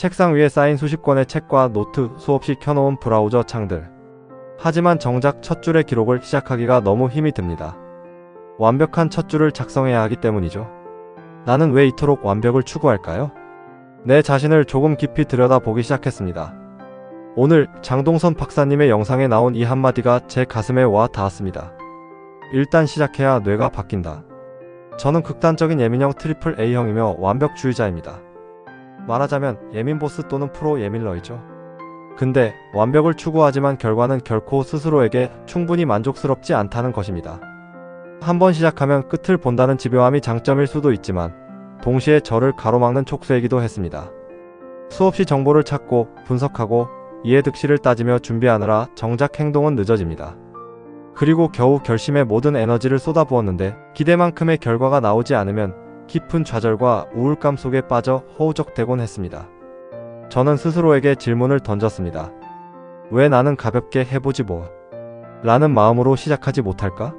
책상 위에 쌓인 수십 권의 책과 노트 수없이 켜놓은 브라우저 창들. 하지만 정작 첫 줄의 기록을 시작하기가 너무 힘이 듭니다. 완벽한 첫 줄을 작성해야 하기 때문이죠. 나는 왜 이토록 완벽을 추구할까요? 내 자신을 조금 깊이 들여다보기 시작했습니다. 오늘 장동선 박사님의 영상에 나온 이 한마디가 제 가슴에 와 닿았습니다. 일단 시작해야 뇌가 바뀐다. 저는 극단적인 예민형 트리플 A형이며 완벽주의자입니다. 말하자면 예민 보스 또는 프로 예민러이죠. 근데 완벽을 추구하지만 결과는 결코 스스로에게 충분히 만족스럽지 않다는 것입니다. 한번 시작하면 끝을 본다는 집요함이 장점일 수도 있지만 동시에 저를 가로막는 촉수이기도 했습니다. 수없이 정보를 찾고 분석하고 이해득실을 따지며 준비하느라 정작 행동은 늦어집니다. 그리고 겨우 결심에 모든 에너지를 쏟아부었는데 기대만큼의 결과가 나오지 않으면 깊은 좌절과 우울감 속에 빠져 허우적대곤 했습니다. 저는 스스로에게 질문을 던졌습니다. 왜 나는 가볍게 해보지 뭐? 라는 마음으로 시작하지 못할까?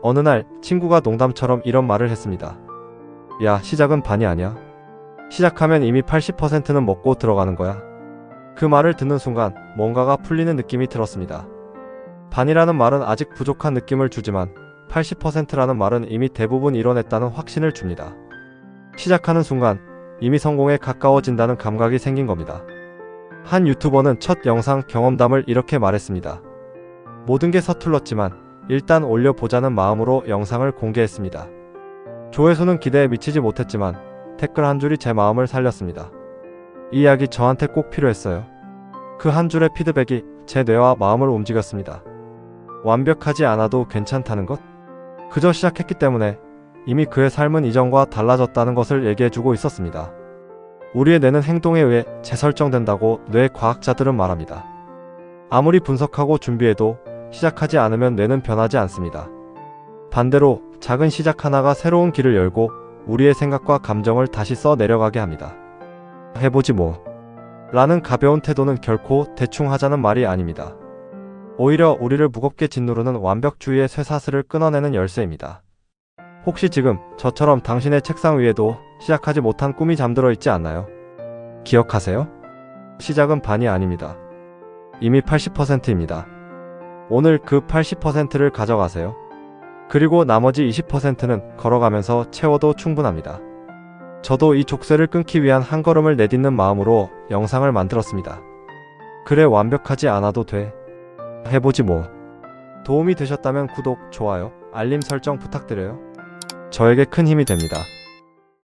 어느 날 친구가 농담처럼 이런 말을 했습니다. 야, 시작은 반이 아니야. 시작하면 이미 80%는 먹고 들어가는 거야. 그 말을 듣는 순간 뭔가가 풀리는 느낌이 들었습니다. 반이라는 말은 아직 부족한 느낌을 주지만 80%라는 말은 이미 대부분 이뤄냈다는 확신을 줍니다. 시작하는 순간 이미 성공에 가까워진다는 감각이 생긴 겁니다. 한 유튜버는 첫 영상 경험담을 이렇게 말했습니다. 모든 게 서툴렀지만 일단 올려보자는 마음으로 영상을 공개했습니다. 조회수는 기대에 미치지 못했지만 댓글 한 줄이 제 마음을 살렸습니다. 이 이야기 저한테 꼭 필요했어요. 그 한 줄의 피드백이 제 뇌와 마음을 움직였습니다. 완벽하지 않아도 괜찮다는 것? 그저 시작했기 때문에 이미 그의 삶은 이전과 달라졌다는 것을 얘기해주고 있었습니다. 우리의 뇌는 행동에 의해 재설정된다고 뇌 과학자들은 말합니다. 아무리 분석하고 준비해도 시작하지 않으면 뇌는 변하지 않습니다. 반대로 작은 시작 하나가 새로운 길을 열고 우리의 생각과 감정을 다시 써 내려가게 합니다. 해보지 뭐. 라는 가벼운 태도는 결코 대충 하자는 말이 아닙니다. 오히려 우리를 무겁게 짓누르는 완벽주의의 쇠사슬을 끊어내는 열쇠입니다. 혹시 지금 저처럼 당신의 책상 위에도 시작하지 못한 꿈이 잠들어 있지 않나요? 기억하세요? 시작은 반이 아닙니다. 이미 80%입니다. 오늘 그 80%를 가져가세요. 그리고 나머지 20%는 걸어가면서 채워도 충분합니다. 저도 이 족쇄를 끊기 위한 한 걸음을 내딛는 마음으로 영상을 만들었습니다. 그래 완벽하지 않아도 돼. 해보지 뭐. 도움이 되셨다면 구독, 좋아요, 알림 설정 부탁드려요. 저에게 큰 힘이 됩니다.